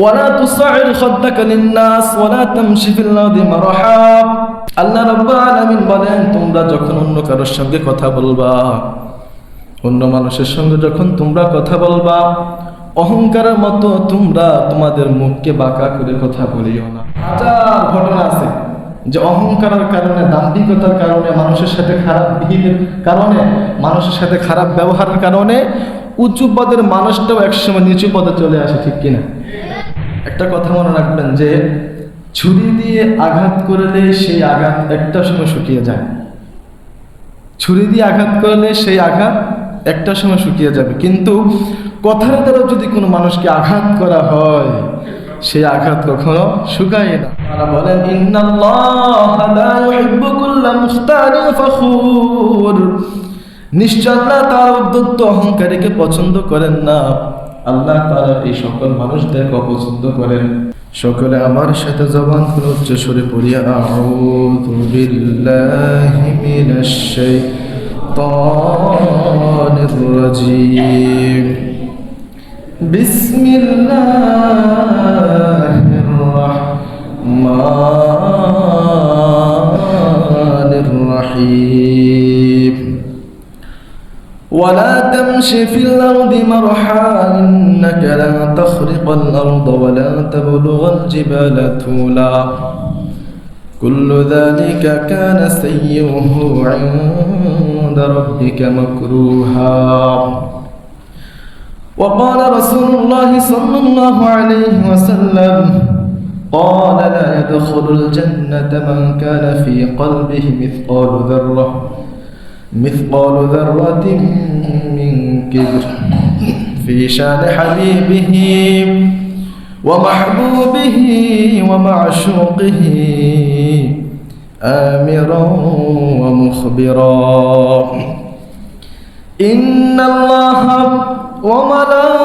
ওয়ালা তুসাইর খাদ্দাকা লিন-নাস, ওয়ালা তামশি ফিল আরদি মারহা। আল্লাহ রাব্বুল বলেন, তোমরা যখন অন্য কারোর সঙ্গে কথা বলবা, অন্য মানুষের সঙ্গে যখন তোমরা কথা বলবা, অহংকারের মতো তোমরা তোমাদের মুখকে বাঁকা করে কথা বলিও না। হাজার ঘটনা আছে যে অহংকারের কারণে, দাম্ভিকতার কারণে, মানুষের সাথে খারাপ বিহেভের কারণে, মানুষের সাথে খারাপ ব্যবহারের কারণে, উঁচু পদের মানুষটাও একসময় নিচু পদে চলে আসে, ঠিক কিনা? একটা কথা মনে রাখবেন যে ছুরি দিয়ে আঘাত করলে সেই আঘাত একটা সময় শুকিয়ে যায়। ছুরি দিয়ে আঘাত করলে সেই আঘাত একটা সময় শুকিয়ে যাবে। কিন্তু কথার দ্বারা যদি কোনো মানুষকে আঘাত করা হয়, সেই আঘাত কখনো শুকায় না। তারা বলেন নিশ্চয় তার উদ্যত্ত অহংকারীকে পছন্দ করেন না। আল্লাহ তাআলা এই সকল মানুষদেরকে অপছন্দ করেন। সকলে আমার সাথে জবান খুলে উচ্চ সুরে পড়িয়া আউযু রহিম। ولا تمش في الأرض مرحا إنك لن تخرق الأرض ولا تبلغ الجبال طولا. كل ذلك كان سيئه عند ربك مكروها. وقال رسول الله صلى الله عليه وسلم قال لا يدخل الجنة من كان في قلبه مثقال ذرة. مثقال ذرة من كبر في شان حبيبه ومحبوبه ومعشوقه آمرا ومخبرا. إن الله وملائكته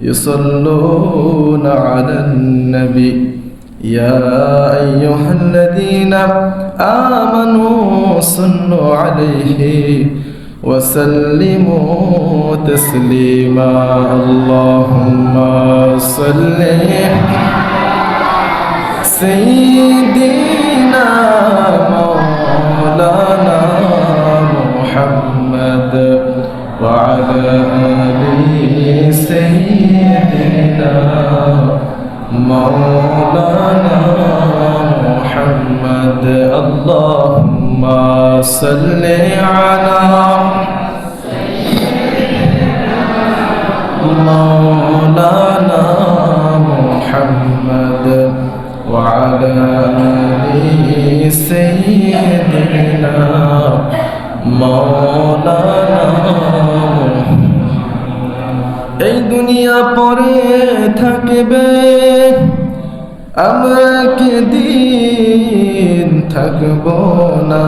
يصلون على النبي. يا أيها الذين آمنوا صلوا عليه وسلموا تسليما. اللهم صل سيدنا مولانا محمد وعلى آله سيدنا مولانا محمد اللهم صل على مولانا محمد وعلى آله سيدنا مولانا এই দুনিয়া পরে থাকবে। আমরা কে দিন থাকব না।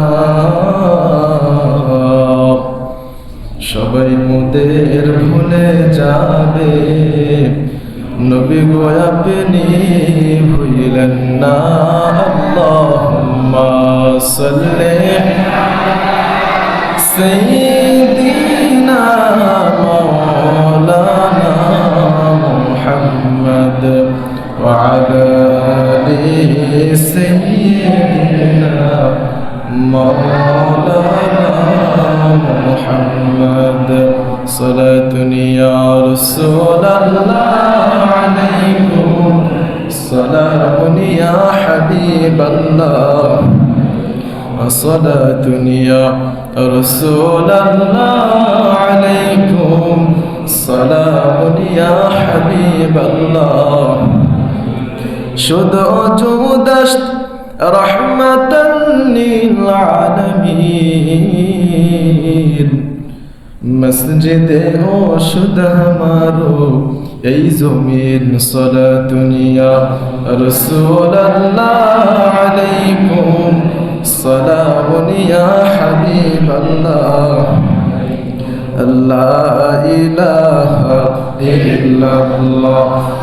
সবাই মোদের ভুলে যাবে। নবী গো আপনি ভুইলেন না। আল্লাহুম্মা সাল্লি সাইয়্যিদিনা মাওলানা وعلى آله سيدنا مولانا محمد صلاة يا رسول الله عليكم صلاة يا حبيب الله صلاة يا رسول الله عليكم سلام يا حبيب الله. شد جودشت رحمة للعالمين মসজিদে ও শুধ আমারো এই জমিন সলাতুনিয়া রসুল্লাহ আলাইকুম সালামুনিয়া হাবিবাল্লাহ لا إله إلا الله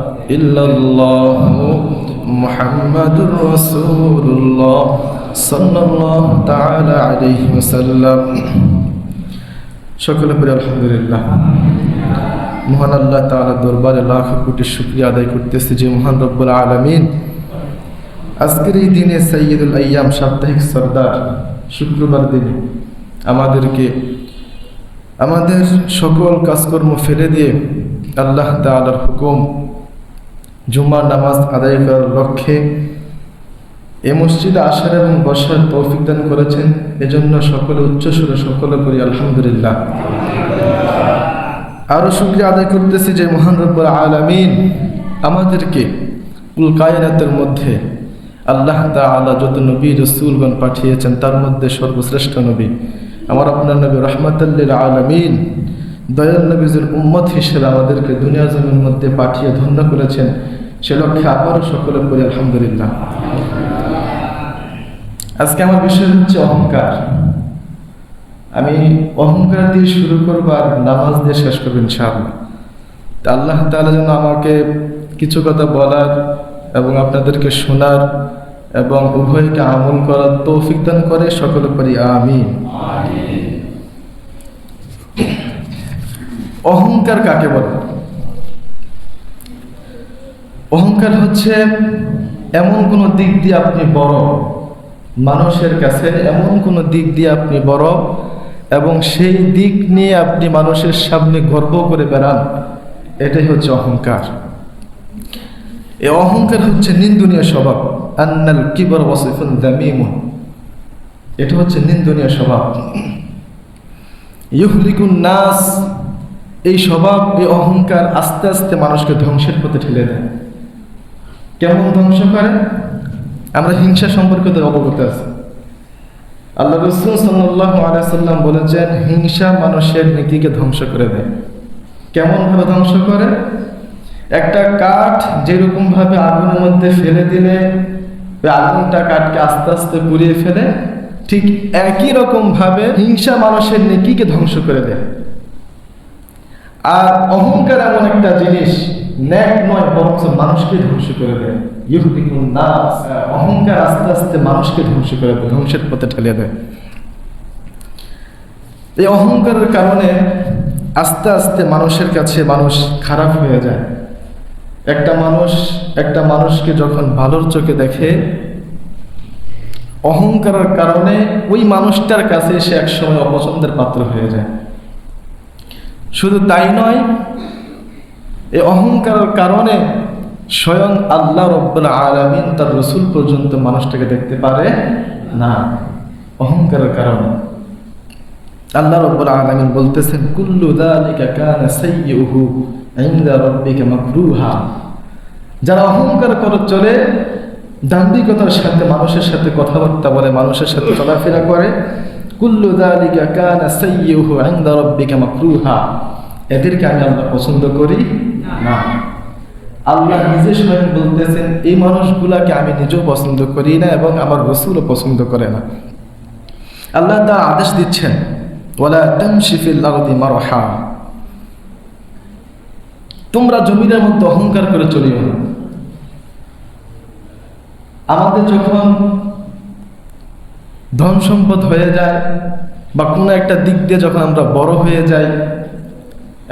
ইল্লাল্লাহ মুহাম্মাদুর রাসূলুল্লাহ সাল্লাল্লাহু তাআলা আলাইহি ওয়াসাল্লাম। সকলে পড়ে আলহামদুলিল্লাহ। মহান আল্লাহ তাআলা দরবারে লাখ কোটি শুকরিয়া আদায় করতেছি যে মহান রব্বুল আলামিন আজকের এই দিনে সৈয়দুল আয়াম সাপ্তাহিক সর্দার শুক্রবার দিনে আমাদেরকে আমাদের সকল কাজকর্ম ফেলে দিয়ে আল্লাহ তালার হুকুম জুম্মার নামাজ আদায় করার লক্ষ্যে এ মসজিদে আসার এবং বসার তৌফিক দান করেছেন। এজন্য সকলে উচ্চস্বরে সকলে করি আলহামদুলিল্লাহ। আরও শুক্রিয়া আদায় করতেছি যে মহান রব্বুল আলামিন আমাদেরকে কুল কায়নাতের মধ্যে আল্লাহ তাআলা যত নবী, রসুলগণ পাঠিয়েছেন, তার মধ্যে সর্বশ্রেষ্ঠ নবী। আমার আপনার নবী রহমতাল্লিল আলমিন দয়াল নবীজের উম্মত হিসেবে আমাদেরকে দুনিয়া জমির মধ্যে পাঠিয়ে ধন্য করেছেন। সে লক্ষ্যে আবারও সকলে করি আলহামদুলিল্লাহ। আজকে আমার বিষয় হচ্ছে অহংকার। আমি অহংকার দিয়ে শুরু করব আর নামাজ দিয়ে শেষ করব ইনশাআল্লাহ। তা আল্লাহ তাআলা যেন আমাকে কিছু কথা বলার এবং আপনাদেরকে শোনার এবং উভয়কে আমল করার তৌফিক দান করে সকলে করি আমি অহংকার কাকে বলে? অহংকার হচ্ছে এমন কোনো দিক দিয়ে আপনি বড়। মানুষের কাছে এমন কোনো দিক দিয়ে আপনি বড় এবং সেই দিক নিয়ে আপনি মানুষের সামনে গর্ব করে বেড়ান। এটাই হচ্ছে অহংকার। এই অহংকার হচ্ছে নিন্দনীয় স্বভাব। আন্নাল কিবর ওয়াসিফুন দামিমুন। এটা হচ্ছে নিন্দনীয় স্বভাব। ইউহলিকুন নাস এই স্বভাব, এই অহংকার আস্তে আস্তে মানুষকে ধ্বংসের পথে ঠেলে দেয়। কেমন ধ্বংস করে? আমরা হিংসা সম্পর্কে অবগত আছি। আল্লাহ রসুল সাল্লাহ আলাইসাল্লাম বলেছেন, হিংসা মানুষের নীতিকে ধ্বংস করে দেয়। কেমনভাবে ধ্বংস করে? একটা কাঠ যেরকম ভাবে আগুনের মধ্যে ফেলে দিলে আগুনটা কাঠকে আস্তে আস্তে পুড়িয়ে ফেলে, ঠিক একই রকম ভাবে হিংসা মানুষের নেকিকে ধ্বংস করে দেয়। আর অহংকার এমন একটা জিনিস, ন্যাক নয় বরং মানুষকে ধ্বংস করে দেয়। নাস অহংকার আস্তে আস্তে মানুষকে ধ্বংস করে দেয়, ধ্বংসের পথে ঠেলে দেয়। এই অহংকারের কারণে আস্তে আস্তে মানুষের কাছে মানুষ খারাপ হয়ে যায়। একটা মানুষ, একটা মানুষকে যখন ভালোর চোখে দেখে, অহংকারের কারণে ওই মানুষটার কাছে সে একসময় অপছন্দের পাত্র হয়ে যায়। শুধু তাই নয় এই অহংকারের কারণে স্বয়ং আল্লাহ রব্বুল আলমিন তার রসুল পর্যন্ত মানুষটাকে দেখতে পারে না। অহংকারের কারণে। আল্লাহ রব্বুল আলমিন বলতেছেন, কুল্লু মাকরুহা। যারা অহংকার করে চলে, দাম্ভিকতার সাথে মানুষের সাথে কথাবার্তা বলে, মানুষের সাথে চলাফেরা করে কুল্লু দালিকা কানা ইনদা রাব্বিকা মাকরুহা। এদেরকে আমি আল্লাহ পছন্দ করি না। আল্লাহ নিজে স্বয়ং বলতেছেন, এই মানুষগুলাকে আমি নিজেও পছন্দ করি না এবং আমার রসুলও পছন্দ করে না। আল্লাহ তা আদেশ দিচ্ছেন ওলা মারহা। তোমরা জমিনের মধ্যে অহংকার করে চলিও না। আমাদের যখন ধন সম্পদ হয়ে যায় বা কোনো একটা দিক দিয়ে যখন আমরা বড় হয়ে যাই,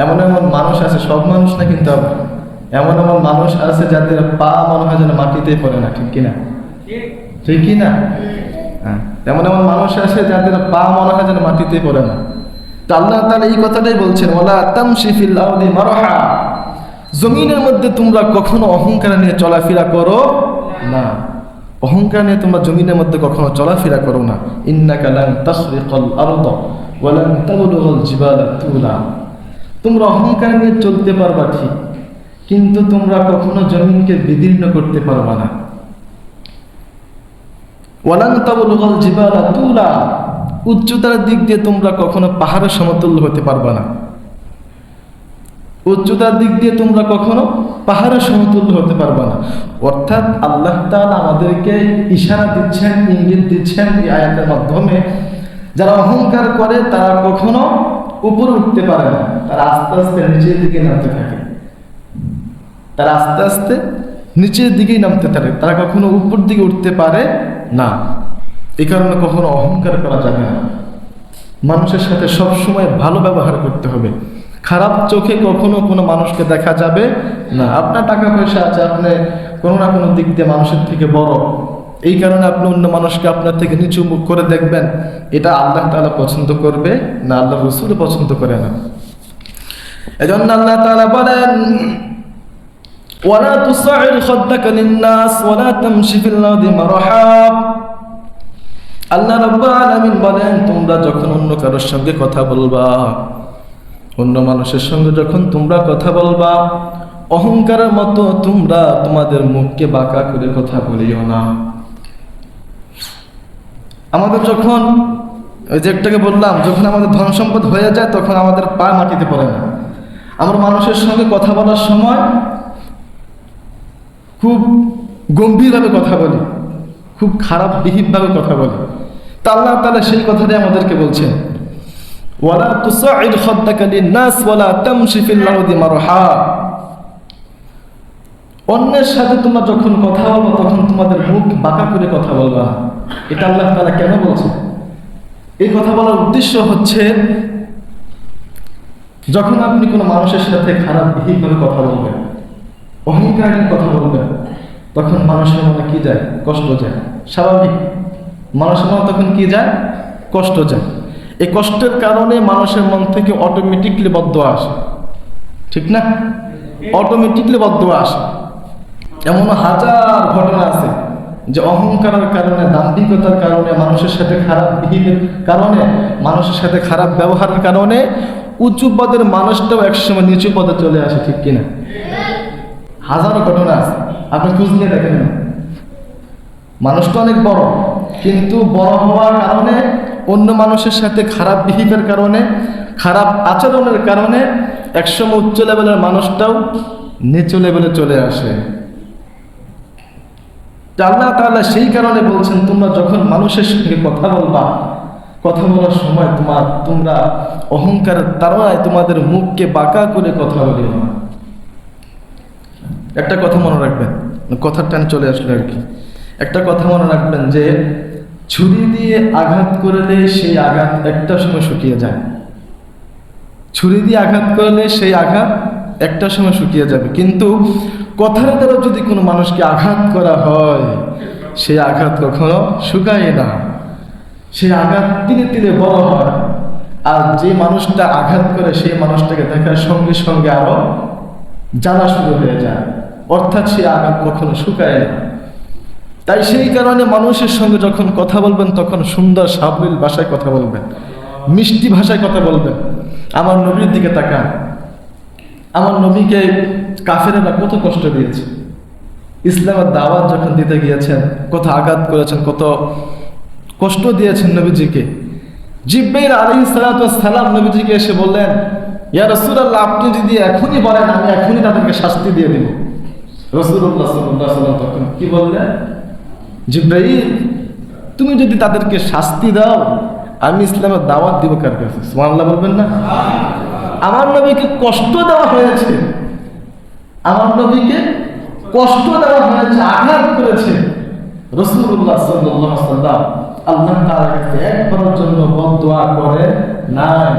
এমন এমন মানুষ আছে, সব মানুষ না কিন্তু এমন এমন মানুষ আছে যাদের পা মনে হয় যেন মাটিতেই পড়ে না, ঠিক কিনা? ঠিক কিনা? হ্যাঁ এমন এমন মানুষ আছে যাদের পা মনে হয় যেন মাটিতেই পড়ে না। তো আল্লাহ তাহলে এই কথাটাই বলছেন ওলা তামশিফিল আউদি মারহা। জমিনের মধ্যে তোমরা কখনো অহংকার নিয়ে চলাফেরা করো না। অহংকার নিয়ে তোমরা জমিনের মধ্যে কখনো চলাফেরা করো না। তাবলুগাল তুলা। তোমরা অহংকার নিয়ে চলতে পারবা ঠিক, কিন্তু তোমরা কখনো জমিনকে বিদীর্ণ করতে পারবা না। তুলা। উচ্চতার দিক দিয়ে তোমরা কখনো পাহাড়ের সমতুল্য হতে পারবা না। উচ্চতার দিক দিয়ে তোমরা কখনো পাহাড়ের সমতুল্য হতে পারবে না। অর্থাৎ আল্লাহ তাআলা আমাদেরকে ইশারা দিচ্ছেন, ইঙ্গিত দিচ্ছেন এই আয়াতের মাধ্যমে। যারা অহংকার করে, তারা কখনো উপরে উঠতে পারে না। তারা আস্তে আস্তে নিচের দিকে নামতে থাকে। তারা আস্তে আস্তে নিচের দিকেই নামতে থাকে। তারা কখনো উপর দিকে উঠতে পারে না। এই কারণে কখনো অহংকার করা যাবে না। মানুষের সাথে সব সময় ভালো ব্যবহার করতে হবে। খারাপ চোখে কখনো কোনো মানুষকে দেখা যাবে না আপনার টাকা পয়সা আছে আপনি কোনো না কোনো দিক দিয়ে মানুষের থেকে বড় এই কারণে আপনি অন্য মানুষকে আপনার থেকে নিচু মুখ করে দেখবেন এটা আল্লাহ তাআলা পছন্দ করবে না আল্লাহ রসুল পছন্দ করে না এজন্য আল্লাহ তাআলা বলেন ولا تصعر خدك للناس ولا تمشي في الأرض مرحا আল্লাহ রাব্বুল আলামিন বলেন তোমরা যখন অন্য কারোর সঙ্গে কথা বলবা অন্য মানুষের সঙ্গে যখন তোমরা কথা বলবা, অহংকারের মতো তোমরা তোমাদের মুখকে বাঁকা করে কথা বলিও না। আমাদের যখন, ওই যে একটাকে বললাম, যখন আমাদের ধন সম্পদ হয়ে যায়, তখন আমাদের পা মাটিতে পড়ে না। আমরা মানুষের সঙ্গে কথা বলার সময় খুব গম্ভীরভাবে কথা বলি, খুব খারাপ বিহিতভাবে কথা বলি। তা আল্লাহ তাআলা সেই কথাটাই আমাদেরকে বলছেন। ওয়ালা তুসাইদ খাদ্দাকা লিন-নাস ওয়ালা তামশি ফিল আরদি অন্যের সাথে তোমরা যখন কথা বলব, তখন তোমাদের মুখ বাঁকা করে কথা বলবা। এটা আল্লাহ তাআলা কেন বলছেন? এই কথা বলার উদ্দেশ্য হচ্ছে, যখন আপনি কোনো মানুষের সাথে খারাপ বিহিতভাবে কথা বলবেন, অহংকার কথা বলবেন, তখন মানুষের মনে কি যায়? কষ্ট যায়। স্বাভাবিক। মানুষের মনে তখন কি যায়? কষ্ট যায়। এই কষ্টের কারণে মানুষের মন থেকে অটোমেটিকলি বদ্ধ আসে। ঠিক না? অটোমেটিকলি বদ্ধ আসে। এমন হাজার ঘটনা আছে যে অহংকারের কারণে, দাম্ভিকতার কারণে, মানুষের সাথে খারাপ বিহেভের কারণে, মানুষের সাথে খারাপ ব্যবহারের কারণে উঁচু পদের মানুষটাও একসময় নিচু পদে চলে আসে, ঠিক কিনা? হাজারো ঘটনা আছে। আপনি খোঁজ নিয়ে দেখেন। না মানুষটা অনেক বড়, কিন্তু বড় হওয়ার কারণে অন্য মানুষের সাথে খারাপ বিহেভের কারণে, খারাপ আচরণের কারণে একসময় উচ্চ লেভেলের মানুষটাও নিচু লেভেলে চলে আসে। আল্লাহ তাআলা সেই কারণে বলছেন, তোমরা যখন মানুষের সঙ্গে কথা বলবা, কথা বলার সময় তোমার, তোমরা অহংকারের তারায় তোমাদের মুখকে বাঁকা করে কথা বলিও না। একটা কথা মনে রাখবেন, কথার টান চলে আসলো আর কি। একটা কথা মনে রাখবেন যে ছুরি দিয়ে আঘাত করলে সেই আঘাত একটা সময় শুকিয়ে যায়। ছুরি দিয়ে আঘাত করলে সেই আঘাত একটা সময় শুকিয়ে যাবে। কিন্তু কথার দ্বারা যদি কোনো মানুষকে আঘাত করা হয়, সেই আঘাত কখনো শুকায় না। সেই আঘাত তিলে তিলে বড় হয়। আর যে মানুষটা আঘাত করে, সেই মানুষটাকে দেখার সঙ্গে সঙ্গে আরও জ্বালা শুরু হয়ে যায়। অর্থাৎ সে আঘাত কখনো শুকায় না। তাই সেই কারণে মানুষের সঙ্গে যখন কথা বলবেন, তখন সুন্দর সাবলীল ভাষায় কথা বলবেন, মিষ্টি ভাষায় কথা বলবেন। আমার নবীর দিকে তাকান। আমার নবীকে কাফেরেরা কত কষ্ট দিয়েছে। ইসলামের দাওয়াত যখন দিতে গিয়েছেন, কত আঘাত করেছেন, কত কষ্ট দিয়েছেন নবীজিকে। জিব্বের আলী সালাম নবীজিকে এসে বললেন, ইয়া রসুল্লাহ আপনি যদি এখনই বলেন, আমি এখনই তাদেরকে শাস্তি দিয়ে দিব। রসুল্লাহ সাল্লাম তখন কি বললেন? জিব্রাইল, তুমি যদি তাদেরকে শাস্তি দাও, আমি ইসলামের দাওয়াত দিব কার কাছে? সুবহানাল্লাহ বলবেন না? আমার নবীকে কষ্ট দেওয়া হয়েছে। আমার নবীকে কষ্ট দেওয়া হয়েছে, আঘাত করেছে। রসুল্লাহ সাল্লাহ সাল্লাম আল্লাহ তাআলার কাছে একবারের জন্য বদদোয়া করে নাই।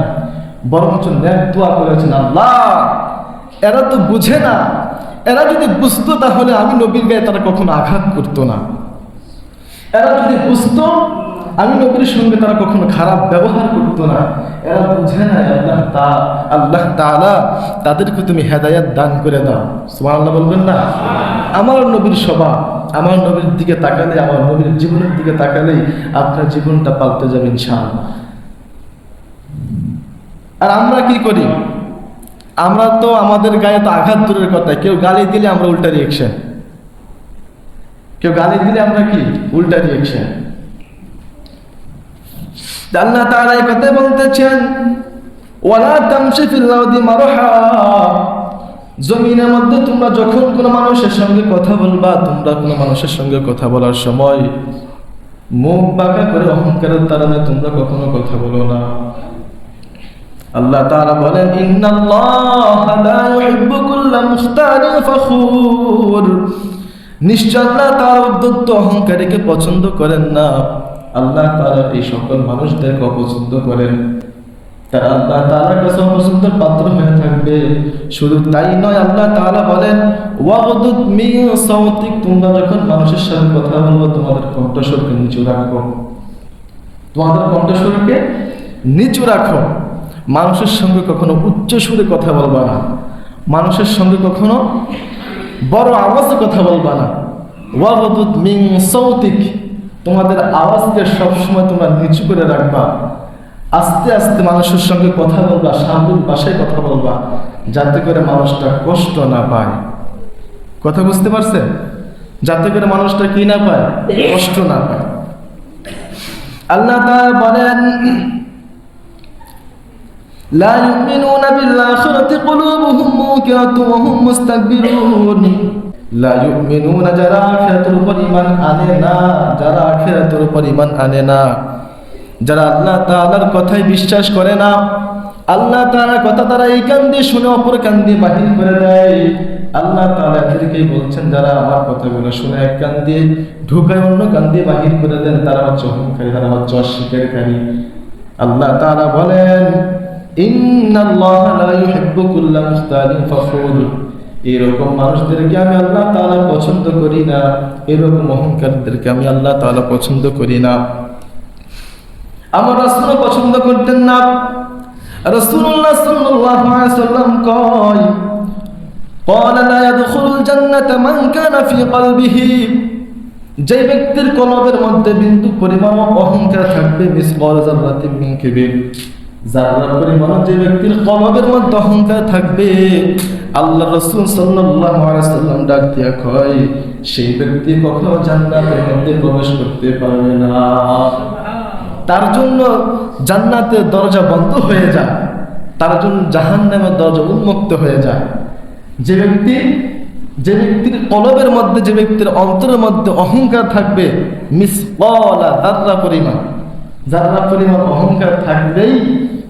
বরঞ্চ নেক দোয়া করেছেন আল্লাহ। এরা তো বুঝে না। এরা যদি বুঝতো তাহলে আমি নবীর গায়ে তারা কখনো আঘাত করতো না। এরা যদি বুঝতো, আমি নবীর সঙ্গে তারা কখনো খারাপ ব্যবহার করতো না। এরা বুঝে না, আল্লাহ তা আল্লাহ তাআলা তাদেরকে তুমি হেদায়াত দান করে দাও। সুবহানাল্লাহ বলবেন না? আমার নবীর স্বভাব আমার নবীর দিকে তাকালে, আমার নবীর জীবনের দিকে তাকালেই আপনার জীবনটা পাল্টে যাবে ইনশাআল্লাহ। আর আমরা কি করি? আমরা তো আমাদের গায়ে তো আঘাত দূরের কথা, কেউ গালি দিলে আমরা উল্টা রিয়েকশন কেউ গালি দিলে আমরা কি? উল্টা রিয়েকশন আল্লাহ তাআলা এই কথা বলতেছেন, ওয়ালা তামশি ফিল আরদি মারহা। জমিনের মধ্যে তোমরা যখন কোনো মানুষের সঙ্গে কথা বলবা, তোমরা কোনো মানুষের সঙ্গে কথা বলার সময় মুখ বাঁকা করে অহংকারের তারা তোমরা কখনো কথা বলো না। আল্লাহ তাআলা বলেন, ইন্নাল্লাহা লা ইউহিব্বু কুল্লা নিশ্চয় আল্লাহ তার উদ্যত্ত অহংকারীকে পছন্দ করেন না। আল্লাহ তারা এই সকল মানুষদেরকে অপছন্দ করেন। তারা আল্লাহ তাআলার কাছে অপছন্দের পাত্র হয়ে থাকবে। শুধু তাই নয়, আল্লাহ তাআলা বলেন ওয়াগদুদ মিন সাউতিক তোমরা যখন মানুষের সাথে কথা বলব, তোমাদের কণ্ঠস্বরকে নিচু রাখো। তোমাদের কণ্ঠস্বরকে নিচু রাখো। মানুষের সঙ্গে কখনো উচ্চ সুরে কথা বলবা না। মানুষের সঙ্গে কখনো বড় আওয়াজে কথা বলবা না। ওয়াবদুত মিং সৌতিক তোমাদের আওয়াজকে সবসময় তোমরা নিচু করে রাখবা। আস্তে আস্তে মানুষের সঙ্গে কথা বলবা শান্তির ভাষায় কথা বলবা, যাতে করে মানুষটা কষ্ট না পায়। কথা বুঝতে পারছেন যাতে করে মানুষটা কি না পায়? কষ্ট না পায়। আল্লাহ বলেন لا يؤمنون بالآخرة قلوبهم موكرة وهم مستكبرون لا يؤمنون যারা আখিরাতের উপর ঈমান আনে না যারা আখিরাতের উপর ঈমান আনে না যারা আল্লাহ তাআলার কথায় বিশ্বাস করে না আল্লাহ তাআলার কথা তারা এই কান দিয়ে শুনে অপর কান দিয়ে বাহির করে দেয় আল্লাহ তাআলা এদেরকেই বলছেন যারা আমার কথাগুলো শুনে এক কান দিয়ে ঢুকায় অন্য কান দিয়ে বাহির করে দেন তারা হচ্ছে অহংকারী তারা হচ্ছে অস্বীকারী আল্লাহ তাআলা বলেন ইন্নাল্লাহ লা ইউহিব্বু কুল্লা মুখতালিন ফখুর এরকম মানুষদেরকে আমি আল্লাহ তাআলা পছন্দ করি না এরকম অহংকারীদেরকে আমি আল্লাহ তাআলা পছন্দ করি না আমার রাসূল পছন্দ করতেন না রাসূলুল্লাহ সাল্লাল্লাহু আলাইহি সাল্লাম কয় قال لا يدخل الجنة من كان في قلبه যে ব্যক্তির কলবের মধ্যে বিন্দু পরিমাণ অহংকার থাকবে মিসকাল জাররাতিন মিন কিবির যারা পরিমাণ যে ব্যক্তির কলবের মধ্যে অহংকার থাকবে, আল্লাহ রসুল সাল্লাম ডাক দিয়া কয়, সেই ব্যক্তি কখনো জান্নাতের মধ্যে প্রবেশ করতে পারবে না। তার জন্য জান্নাতের দরজা বন্ধ হয়ে যায় তার জন্য জাহান্নামের দরজা উন্মুক্ত হয়ে যায় যে ব্যক্তি, যে ব্যক্তির কলবের মধ্যে, যে ব্যক্তির অন্তরের মধ্যে অহংকার থাকবে দাররা পরিমাণ যারা পরিমাণ অহংকার থাকবেই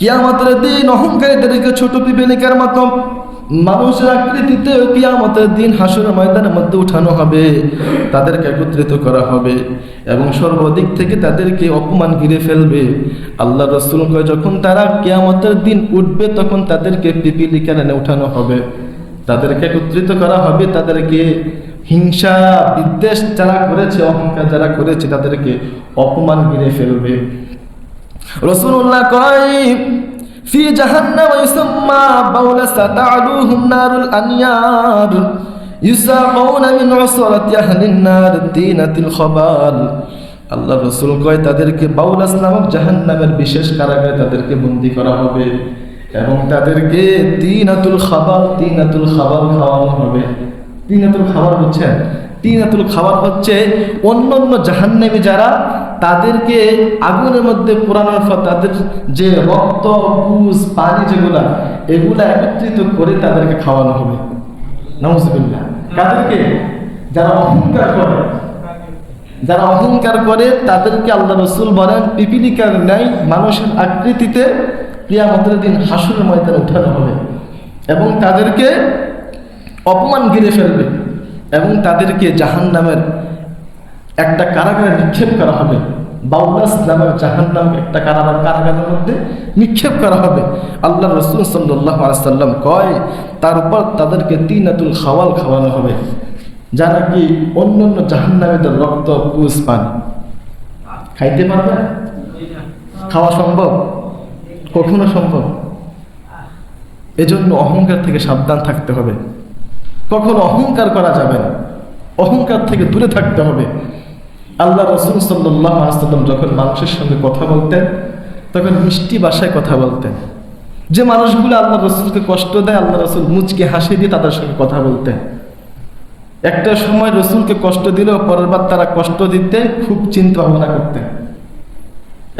কিয়ামতের দিন অহংকারীদেরকে ছোট পিপেলিকার মতো মানুষের আকৃতিতে কিয়ামতের দিন হাসুর ময়দানের মধ্যে উঠানো হবে, তাদেরকে একত্রিত করা হবে এবং সর্বদিক থেকে তাদেরকে অপমান ঘিরে ফেলবে। আল্লাহ রসুল যখন তারা কিয়ামতের দিন উঠবে, তখন তাদেরকে পিপিলিকার এনে উঠানো হবে। তাদেরকে একত্রিত করা হবে, তাদেরকে হিংসা, বিদ্বেষ যারা করেছে, অহংকার যারা করেছে, তাদেরকে অপমান ঘিরে ফেলবে। রসুল্লাহ কয়, ফি জাহান্নাম ইউসাম্মা নারুল আনিয়ার, ইউসাউনা মিন উসরাতি আহলিন নার দিনাতিল খাবাল। আল্লাহ কয়, তাদেরকে বাউলাস নামক জাহান্নামের বিশেষ কারাগারে তাদেরকে বন্দি করা হবে এবং তাদেরকে তিনাতুল খাবার তিনাতুল খাবার খাওয়ানো হবে। তিনাতুল খাবার হচ্ছে তিনাতুল খাবার হচ্ছে অন্য অন্য জাহান্নামী যারা তাদেরকে আগুনের মধ্যে পোড়ানোর পর তাদের যে রক্ত পুষ পানি যেগুলা, এগুলা একত্রিত করে তাদেরকে খাওয়ানো হবে। নমস্বিল্লা কাদেরকে? যারা অহংকার করে। যারা অহংকার করে, তাদেরকে আল্লাহ রসুল বলেন, পিপিলিকার ন্যায় মানুষের আকৃতিতে কিয়ামতের দিন হাসুরের ময়দানে উঠানো হবে এবং তাদেরকে অপমান ঘিরে ফেলবে এবং তাদেরকে জাহান নামের একটা কারাগারে নিক্ষেপ করা হবে। বাউলাস নামের জাহান নাম একটা কারাগার কারাগারের মধ্যে নিক্ষেপ করা হবে। আল্লাহ রসুল সাল্লাম কয় তারপর তাদেরকে তিনাতুল খাওয়াল খাওয়ানো হবে। যারা কি অন্য অন্য জাহান নামীদের রক্ত পুষ পান খাইতে পারবে? খাওয়া সম্ভব? কখনো সম্ভব? এজন্য অহংকার থেকে সাবধান থাকতে হবে। কখনো অহংকার করা যাবে অহংকার থেকে দূরে থাকতে হবে। আল্লাহ রসুল সাল্লাহ যখন মানুষের সঙ্গে কথা বলতেন, তখন মিষ্টি ভাষায় কথা বলতেন। যে মানুষগুলো আল্লাহ রসুলকে কষ্ট দেয়, আল্লাহ রসুল মুচকে হাসি দিয়ে তাদের সঙ্গে কথা বলতেন। একটা সময় রসুলকে কষ্ট দিলেও পরের বার তারা কষ্ট দিতে খুব চিন্তা ভাবনা করতেন।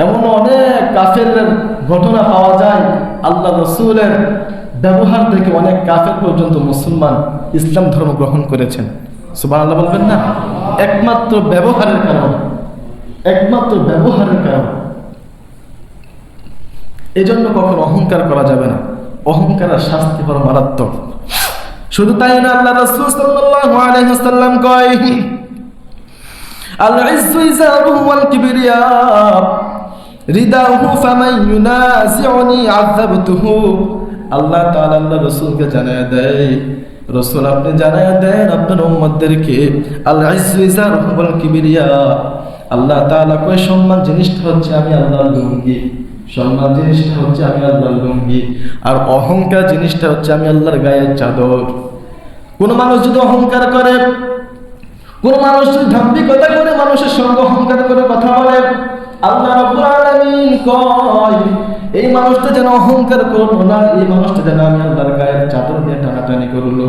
এমন অনেক কাফের ঘটনা পাওয়া যায়। আল্লাহ রসুলের ব্যবহার দেখে অনেক কাফের পর্যন্ত মুসলমান ইসলাম ধর্ম গ্রহণ করেছেন। সুবাহ আল্লাহ বলবেন না? একমাত্র ব্যবহারের কারণ। একমাত্র ব্যবহারের কারণ। এজন্য কখন অহংকার করা যাবে না। অহংকারের শাস্তি বড় মারাত্মক। শুধু তাই না, আল্লাহ রাসূল সাল্লাল্লাহু আলাইহি ওয়াসাল্লাম কয় আল ইজ্জু ইজারুহু ওয়াল কিবরিয়া রিদাহু ফামান ইউনাজিউনি, আযাবতুহু। আল্লাহ তাআলা আল্লাহ রাসূলকে জানায় দেয় রসুল আপনি জানায় দেন আপনার উম্মতদেরকে আল ইজ্জু ইজারুহু ওয়াল কিবরিয়া। আল্লাহ তাআলা কয়, সম্মান জিনিসটা হচ্ছে আমি আল্লাহর লুঙ্গি সম্মান জিনিসটা হচ্ছে আমি আল্লাহর লুঙ্গি আর অহংকার জিনিসটা হচ্ছে আমি আল্লাহর গায়ের চাদর। কোন মানুষ যদি অহংকার করে, কোন মানুষ যদি ধাম্বিকতা করে, মানুষের সঙ্গে অহংকার করে কথা বলে, আল্লাহ রাব্বুল আলামিন কয় এই মানুষটা যেন অহংকার করল না এই মানুষটা যেন আমি আল্লাহর গায়ের চাদর দিয়ে টানাটানি করল।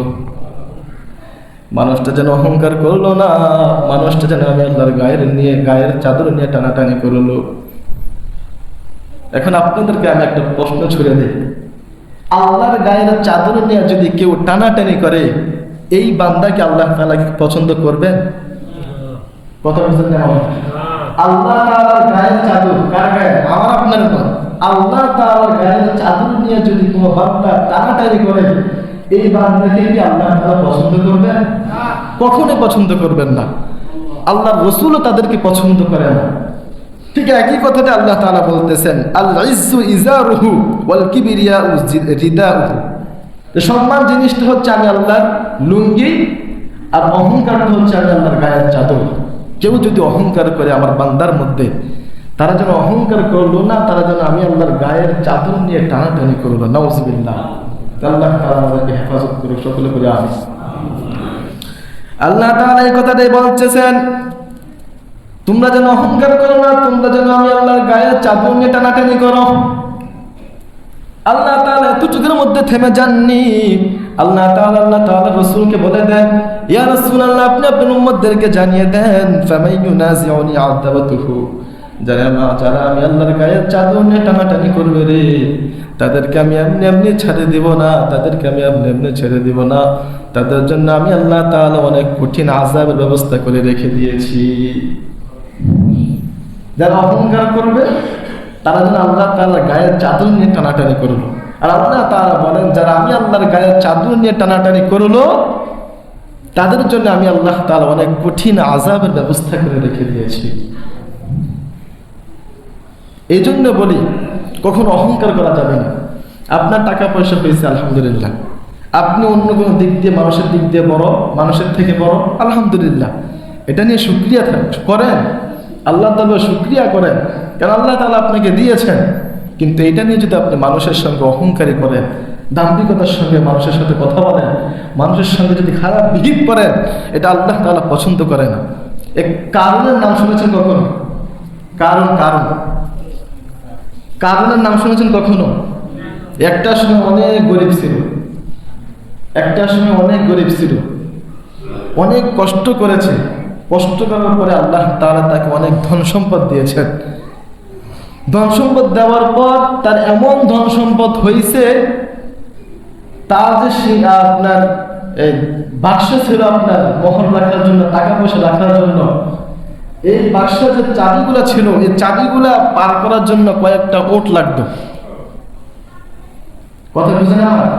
মানুষটা যেন অহংকার করল না মানুষটা যেন আমি আল্লাহর গায়ের নিয়ে গায়ের চাদর নিয়ে টানাটানি করল। এখন আপনাদেরকে আমি একটা প্রশ্ন ছুড়ে দিই। আল্লাহর গায়ের চাদর নিয়ে যদি কেউ টানাটানি করে এই বান্দাকে আল্লাহ তাআলা কি পছন্দ করবেন? কথা বলছেন না আল্লাহ তাআলার গায়ের চাদর কার গায়ে? আমার আপনার নয় আল্লাহ তাআলার গায়ের চাদর নিয়ে যদি কোনো বান্দা টানাটানি করে, এই বান্দাকে কি আল্লাহ তাআলা পছন্দ করবেন? কখনোই পছন্দ করবেন না। আল্লাহ রসুলও তাদেরকে পছন্দ করে না। ঠিক একই কথাটা আল্লাহ তাআলা বলতেছেন আল ইজ্জু ইজারুহু ওয়াল কিবরিয়া রিদাউহু। সম্মান জিনিসটা হচ্ছে আমি আল্লাহর লুঙ্গি, আর অহংকারটা হচ্ছে আমি আল্লাহর গায়ের চাদর। কেউ যদি অহংকার করে আমার বান্দার মধ্যে তারা যেন অহংকার করল না, তারা যেন আমি আল্লাহর গায়ের চাদর নিয়ে টানাটানি করল। নাউজবিল্লাহ। আল্লাহ তাআলা আমাদেরকে হেফাজত সকলে করে আমি আল্লাহ তাআলা এই কথাটাই তোমরা যেন অহংকার করো না, তোমরা যেন আমি আল্লাহর গায়ের চাদর নিয়ে টানাটানি করো। আল্লাহ এতটুকুর মধ্যে থেমে যাননি। আল্লাহ তাআলা, আল্লাহ বলে দেন, ইয়া রাসূলুল্লাহ, আপনি আপনার উম্মতদেরকে জানিয়ে দেন ইউনাজিউনি আযাবাতুহু যারা মা, যারা আমি আল্লাহর গায়ের চাদর নিয়ে টানাটানি করবে রে, তাদেরকে আমি এমনি এমনি ছেড়ে দিব না, তাদেরকে আমি এমনি এমনি ছেড়ে দিব না। তাদের জন্য আমি আল্লাহ তাআলা অনেক কঠিন আযাবের ব্যবস্থা করে রেখে দিয়েছি। যারা অহংকার করবে, তারা যেন আল্লাহ তাআলা গায়ের চাদর নিয়ে টানাটানি করল। আর আল্লাহ তাআলা বলেন, যারা আমি আল্লাহর গায়ের চাদর নিয়ে টানাটানি করল, তাদের জন্য আমি আল্লাহ তাআলা অনেক কঠিন আজাবের ব্যবস্থা করে রেখে দিয়েছি। এই জন্য বলি, কখনো অহংকার করা যাবে না। আপনার টাকা পয়সা পেয়েছে, আলহামদুলিল্লাহ। আপনি অন্য কোনো দিক দিয়ে, মানুষের দিক দিয়ে বড়, মানুষের থেকে বড়, আলহামদুলিল্লাহ। এটা নিয়ে সুক্রিয়া করেন। আল্লাহ তালা সুক্রিয়া করেন। কারণ আল্লাহ তালা আপনাকে দিয়েছেন। কিন্তু এটা নিয়ে যদি আপনি মানুষের সঙ্গে অহংকারী করেন, দাম্ভিকতার সঙ্গে মানুষের সাথে কথা বলেন, মানুষের সঙ্গে যদি খারাপ বিহিত করেন, এটা আল্লাহ তালা পছন্দ করে না। এক কারণের নাম শুনেছেন কখনো? কারণ কারণ। কারণের নাম শুনেছেন কখনো? একটা সময় অনেক গরিব ছিল। একটা সময় অনেক গরিব ছিল। অনেক কষ্ট করেছে। কষ্ট করার পরে আল্লাহ তারা তাকে অনেক ধন সম্পদ দিয়েছেন। ধন সম্পদ দেওয়ার পর তার এমন ধন সম্পদ হয়েছে তার যে সে- আপনার বাক্স ছিল আপনার মহল রাখার জন্য, টাকা পয়সা রাখার জন্য এই বাক্সের যে চাবিগুলা ছিল, এই চাবিগুলা পার করার জন্য কয়েকটা ওট লাগতো। কথা বুঝেন আমার?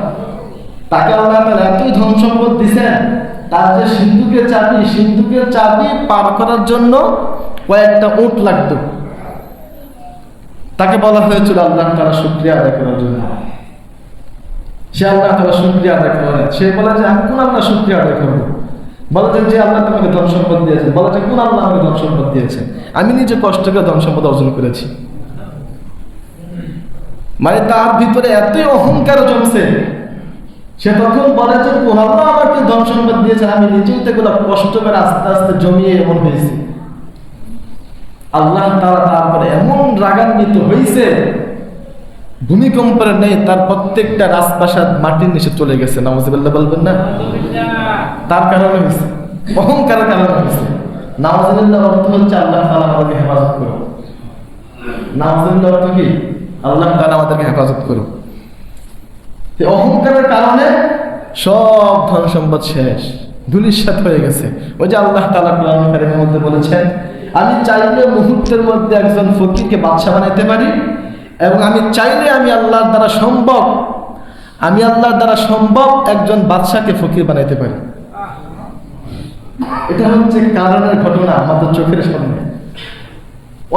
তাকে আল্লাহ এতই ধন সম্পদ দিছেন, তার যে সিন্ধুকের চাবি সিন্ধুকের চাবি পার করার জন্য কয়েকটা উট লাগতো। তাকে বলা হয়েছিল, আল্লাহ তারা শুক্রিয়া আদায় করার জন্য। সে আল্লাহ তারা শুক্রিয়া আদায় করে না। সে বলে যে, আমি কোন আল্লাহ শুক্রিয়া আদায় করব? বলে যে আল্লাহ তোমাকে ধন সম্পদ দিয়েছে বলে যে কোন আল্লাহ আমাকে ধন সম্পদ দিয়েছে আমি নিজে কষ্ট করে ধন সম্পদ অর্জন করেছি। মানে তার ভিতরে এতই অহংকার জমছে, সে তখন বলে যে আল্লাহ আমাকে ধন সম্পদ দিয়েছেন, আমি নিজেই তো কষ্ট করে আস্তে আস্তে জমিয়ে এমন হয়েছি। আল্লাহ তারা তারপরে এমন রাগান্বিত হয়েছে ভূমিকম্পের নেই তার প্রত্যেকটা রাজপ্রাসাদ মাটির নিচে চলে গেছে। নামাজিবাল্লাহ বলবেন না? তার কারণে হয়েছে। অহংকারের কারণে হয়েছে। নামাজিবাল্লাহ অর্থ হচ্ছে আল্লাহ তালা আমাদেরকে হেফাজত করো নামাজিবাল্লাহ অর্থ কি? আল্লাহ তালা আমাদেরকে হেফাজত করো অহংকারের কারণে সব ধন সম্পদ শেষ। ধুলিস্বাত হয়ে গেছে। ওই যে আল্লাহ তালা কোরআন কারিমের মধ্যে বলেছেন আমি চাইলে মুহূর্তের মধ্যে একজন ফকিরকে বাদশা বানাইতে পারি এবং আমি চাইলে আমি আল্লাহর দ্বারা সম্ভব, আমি আল্লাহর দ্বারা সম্ভব একজন বাদশাকে ফকির বানাইতে পারি। এটা হচ্ছে কারণের ঘটনা আমাদের চোখের সামনে।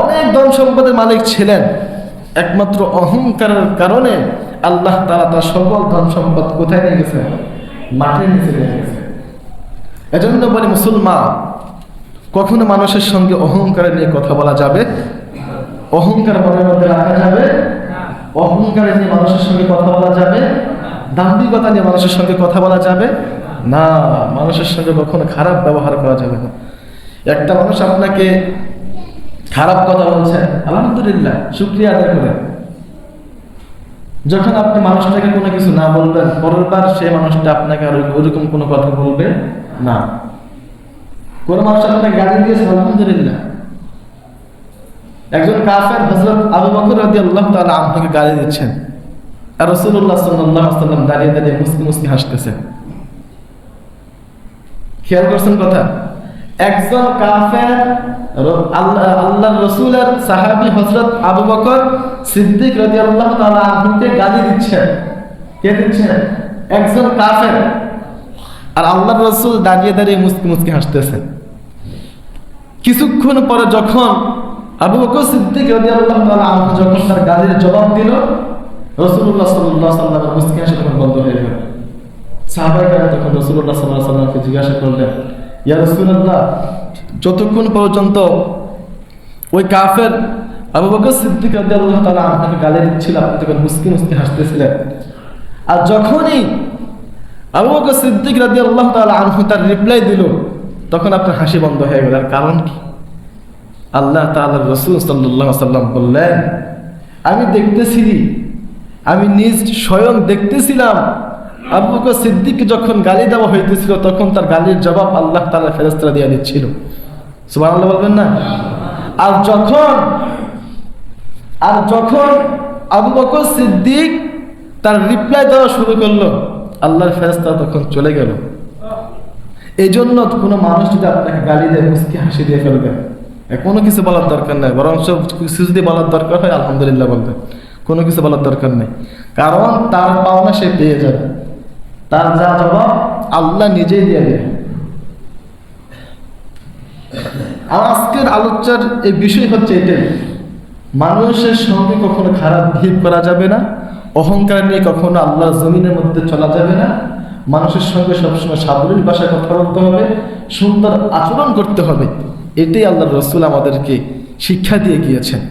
অনেক ধন সম্পদের মালিক ছিলেন, একমাত্র অহংকারের কারণে আল্লাহ তারা তার সকল ধন সম্পদ কোথায় নিয়ে গেছে? মাটির নিচে নিয়ে গেছে। এজন্য বলি, মুসলমান, কখনো মানুষের সঙ্গে অহংকার নিয়ে কথা বলা যাবে? অহংকার মনের মধ্যে রাখা যাবে? অহংকারে নিয়ে মানুষের সঙ্গে কথা বলা যাবে? দাম্ভিকতা নিয়ে মানুষের সঙ্গে কথা বলা যাবে? না মানুষের সঙ্গে কখনো খারাপ ব্যবহার করা যাবে না। একটা মানুষ আপনাকে খারাপ কথা বলছে আলহামদুলিল্লাহ শুক্রিয়া আদায় করেন যখন আপনি মানুষটাকে কোনো কিছু না বলবেন পরের বার সেই মানুষটা আপনাকে আর ওইরকম কোনো কথা বলবে না। কোনো মানুষ আপনাকে গাড়ি দিয়েছে আলহামদুলিল্লাহ। একজন কাফের হজরত আবু বকর রাদি আল্লাহ তাআলা আপনাকে গালি দিচ্ছেন। আর রসুল্লাহ আলাইহি সাল্লাম দাঁড়িয়ে দাঁড়িয়ে মুসকি মুসকি হাসতেছেন খেয়াল করছেন কথা? একজন কাফের আল্লাহ রসুলের সাহাবী হজরত আবু বকর সিদ্দিক রাজি আল্লাহ তালা আনহুকে গালি দিচ্ছেন। কে দিচ্ছেন? একজন কাফের। আর আল্লাহ রসুল দাঁড়িয়ে দাঁড়িয়ে মুসকি মুসকি হাসতেছেন কিছুক্ষণ পরে যখন আবু বকর সিদ্দিক রাজি আল্লাহ তালা আনহু যখন তার গালির জবাব দিল রসুল্লাহ সাল্লাহ সাল্লামের মুসকি হাসি বন্ধ হয়ে গেল। সাহাবাই কারা তখন রসুল্লাহ সাল্লাহ সাল্লামকে জিজ্ঞাসা করলেন, ইয়া রসুল্লাহ যতক্ষণ পর্যন্ত ওই কাফের আবু বকর সিদ্দিক রাদিয়াল্লাহু তাআলা আপনাকে গালি দিচ্ছিল, আপনি তখন মুসকি মুসকি হাসতেছিলেন। আর যখনই আবু বকর সিদ্দিক রাদিয়াল্লাহু তাআলা আনহু তার রিপ্লাই দিল, তখন আপনার হাসি বন্ধ হয়ে গেল। আর কারণ কি? আল্লাহ তাআলার রাসূল সাল্লাল্লাহু সাল্লাম বললেন, আমি দেখতেছি আমি নিজ স্বয়ং দেখতেছিলাম, আবু বকর সিদ্দিক যখন গালি দেওয়া হইতেছিল, তখন তার গালির জবাব আল্লাহ তালা ফেরেশতারা দিয়ে দিচ্ছিল। সুবহানাল্লাহ বলবেন না? আর যখন আর যখন আবু বকর সিদ্দিক তার রিপ্লাই দেওয়া শুরু করল, আল্লাহর ফেরেশতা তখন চলে গেল। এই জন্য কোনো মানুষ যদি আপনাকে গালি দেয়, মুসকি হাসি দিয়ে ফেলবে। কোনো কিছু বলার দরকার নেই বরং সব কিছু যদি বলার দরকার হয়, আলহামদুলিল্লাহ বলবে। কোনো কিছু বলার দরকার নেই। কারণ তার পাওনা সে পেয়ে যাবে। তার যা জবাব আল্লাহ নিজেই দিয়ে দেবে। আর আজকের আলোচ্যার এই বিষয় হচ্ছে এটাই। মানুষের সঙ্গে কখনো খারাপ ভিড় করা যাবে না, অহংকার নিয়ে কখনো আল্লাহর জমিনের মধ্যে চলা যাবে না। মানুষের সঙ্গে সবসময় সাবলীল ভাষায় কথা বলতে হবে, সুন্দর আচরণ করতে হবে। এটাই আল্লাহ রসুল আমাদেরকে শিক্ষা দিয়ে গিয়েছেন।